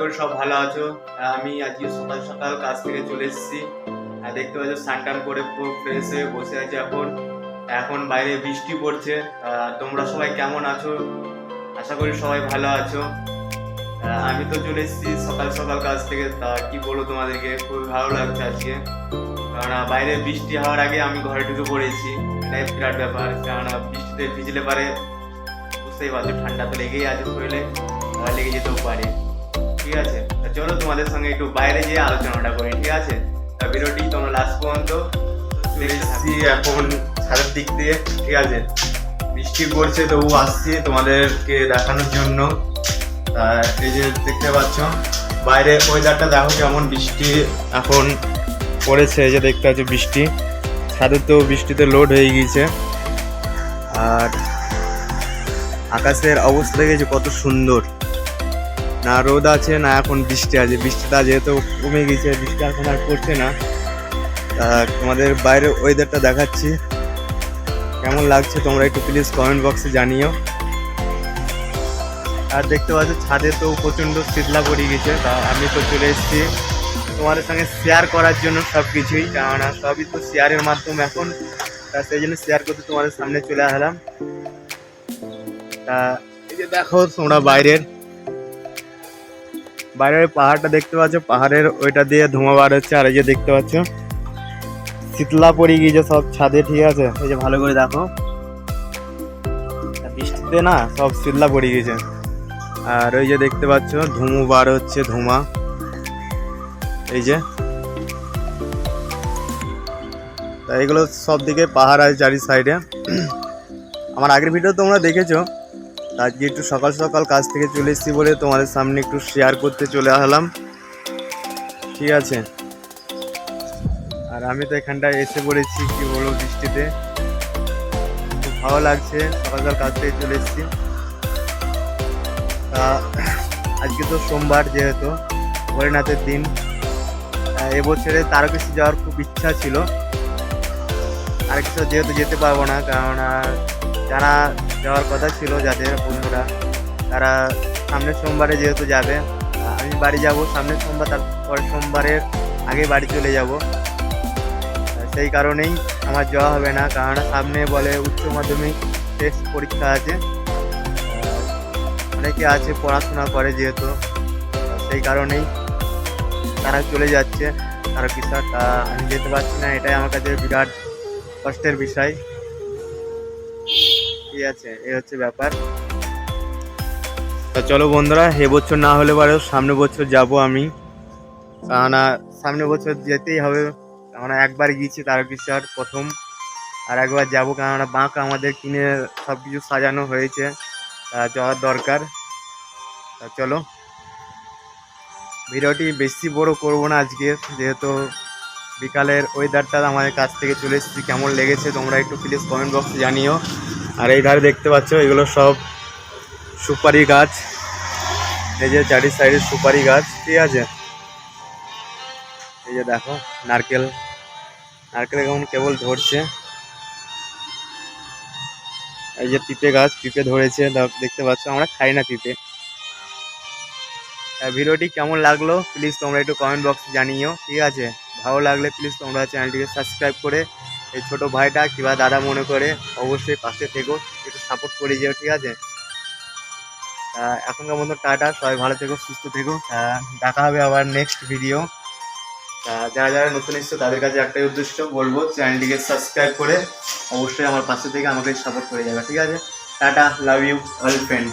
করি সব ভালো আছো। আমি আজকে সকাল সকাল কাজ থেকে চলে এসেছি। আর দেখতে পাচ্ছ, স্নান টান করে পুরো ফ্রেশ হয়ে বসে আছি এখন। এখন বাইরে বৃষ্টি পড়ছে। তোমরা সবাই কেমন আছো? আশা করি সবাই ভালো আছো। আমি তো চলে এসেছি সকাল সকাল কাজ থেকে। তা কি বলব তোমাদেরকে? খুবই ভালো লাগছে আজকে। কারণ বাইরে বৃষ্টি হওয়ার আগে আমি ঘরে ঢুকে পড়েছি। এটাই বিরাট ব্যাপার। কারণ বৃষ্টিতে ভিজলে পারে বুঝতেই পারছ ঠান্ডা তো লেগেই আছে শরীরে আবার লেগে যেতেও পারে। ঠিক আছে? চলো তোমাদের সঙ্গে একটু বাইরে যেয়ে আলোচনাটা করি, ঠিক আছে? তা ভিডিওটি তোমরা লাস্ট পর্যন্ত এখন ছাদের দিক দিয়ে, ঠিক আছে? বৃষ্টি পড়ছে, তবু আসছি তোমাদেরকে দেখানোর জন্য। তা এই যে দেখতে পাচ্ছ, বাইরে ওয়েদারটা দেখো কেমন বৃষ্টি এখন পড়েছে, এই যে দেখতে পাচ্ছ বৃষ্টি। ছাদের তো বৃষ্টিতে লোড হয়ে গিয়েছে। আর আকাশের অবস্থা দেখেছি কত সুন্দর। না রোদ আছে, না এখন বৃষ্টি আছে। বৃষ্টিটা যেহেতু কমে গেছে, বৃষ্টি এখন আর পড়ছে না। তোমাদের বাইরের ওয়েদারটা দেখাচ্ছি। কেমন লাগছে তোমরা একটু প্লিজ কমেন্ট বক্সে জানিও। আর দেখতে পাচ্ছ, ছাদে তো প্রচণ্ড শীতলা পড়ে গেছে, তা আমি তো চলে এসেছি। তোমাদের সঙ্গে শেয়ার করার জন্য সব কিছুই কেননা সবই তো শেয়ারের মাধ্যম এখন। তা সেই জন্য শেয়ার করতে তোমাদের সামনে চলে আসলাম। এই যে দেখো তোমরা বাইরের বাইরের পাহাড়টা দেখতে পাচ্ছ, পাহাড়ের ওইটা দিয়ে ধোঁয়া বার হচ্ছে, আর এই যে দেখতে পাচ্ছ, শীতলা পড়ে গিয়েছে সব ছাদে, ঠিক আছে? এই যে ভালো করে দেখো। বৃষ্টিতে না সব শীতলা পড়ে গিয়েছে। আর ওই যে দেখতে পাচ্ছ, ধুমু বার হচ্ছে, ধোঁয়া। এই যে। তা এগুলো সব দিকে পাহাড় আছে চারি সাইডে আমার আগের ভিডিও তোমরা দেখেছ আজকে একটু সকাল সকাল কাজ থেকে চলে এসেছি বলে তোমাদের সামনে একটু শেয়ার করতে চলে আসলাম। ঠিক আছে? আর আমি তো এখানটায় এসে পড়েছি, কি বলব বৃষ্টিতে। খুব ভালো লাগছে, সকাল সকাল কাজ থেকে চলে এসেছি। তা, আজকে তো সোমবার যেহেতু, ভোলেনাথের দিন। এবছরে তারকেশ্বর যাওয়ার খুব ইচ্ছা ছিল। তারকেশ্বর যেহেতু যেতে পারব না, কারণ যারা যাওয়ার কথা ছিল যাদের বন্ধুরা তারা সামনের সোমবারে যেহেতু যাবে আমি বাড়ি যাব সামনের সোমবার তারপর সোমবারের আগে বাড়ি চলে যাব। সেই কারণেই আমার যাওয়া হবে না, কারণ সামনে বলে উচ্চ মাধ্যমিক টেস্ট পরীক্ষা আছে। অনেকে আছে পড়াশোনা করে যেহেতু সেই কারণেই তারা চলে যাচ্ছে। তারা কিসার তা আমি যেতে পারছি না, এটাই আমার কাছে বিরাট কষ্টের বিষয়। ঠিক আছে এই হচ্ছে ব্যাপার। তা চলো বন্ধুরা, এ বছর না হলে পারে সামনে বছর যাব আমি। কেননা সামনে বছর যেতেই হবে। কেননা একবার গিয়েছি তারকেশ্বর প্রথম, আর একবার যাব কেননা বাঁক আমাদের কিনে সব কিছু সাজানো হয়েছে যাওয়ার দরকার। তা চলো। ভিডিওটি বেশি বড় করব না আজকে, যেহেতু বিকালের ওয়েদারটা আমাদের কাছ থেকে চলে এসেছি, কেমন লেগেছে তোমরা একটু প্লিজ কমেন্ট বক্সে জানিও। আর এই ধারে দেখতে পাচ্ছ, এগুলো সব সুপারি গাছ। এই যে চারি সাইডে সুপারি গাছ, ঠিক আছে? এই যে দেখো, নারকেল। নারকেল কেমন কেবল ধরছে। এই যে পিঁপে গাছ, পিঁপে ধরেছে দেখতে পাচ্ছ, আমরা খাই না পিঁপে। ভিডিওটি কেমন লাগল প্লিজ তোমরা একটু কমেন্ট বক্সে জানিও, ঠিক আছে? ভালো লাগলে প্লিজ তোমরা চ্যানেলটিকে সাবস্ক্রাইব করে এই ছোট ভাইটা কিংবা দাদা মনে করে অবশ্যই পাশে থেকো, একটু সাপোর্ট করে যেও, ঠিক আছে? এখনকার মতো টাটা, সবাই ভালো থেকো, সুস্থ থেকো। দেখা হবে আবার নেক্সট ভিডিও যারা যারা নতুন এসছো, তাদের কাছে একটাই উদ্দেশ্য, বলব চ্যানেলটিকে সাবস্ক্রাইব করে অবশ্যই আমার পাশে থেকে আমাকে সাপোর্ট করে যাবে, ঠিক আছে? Tata love you all friend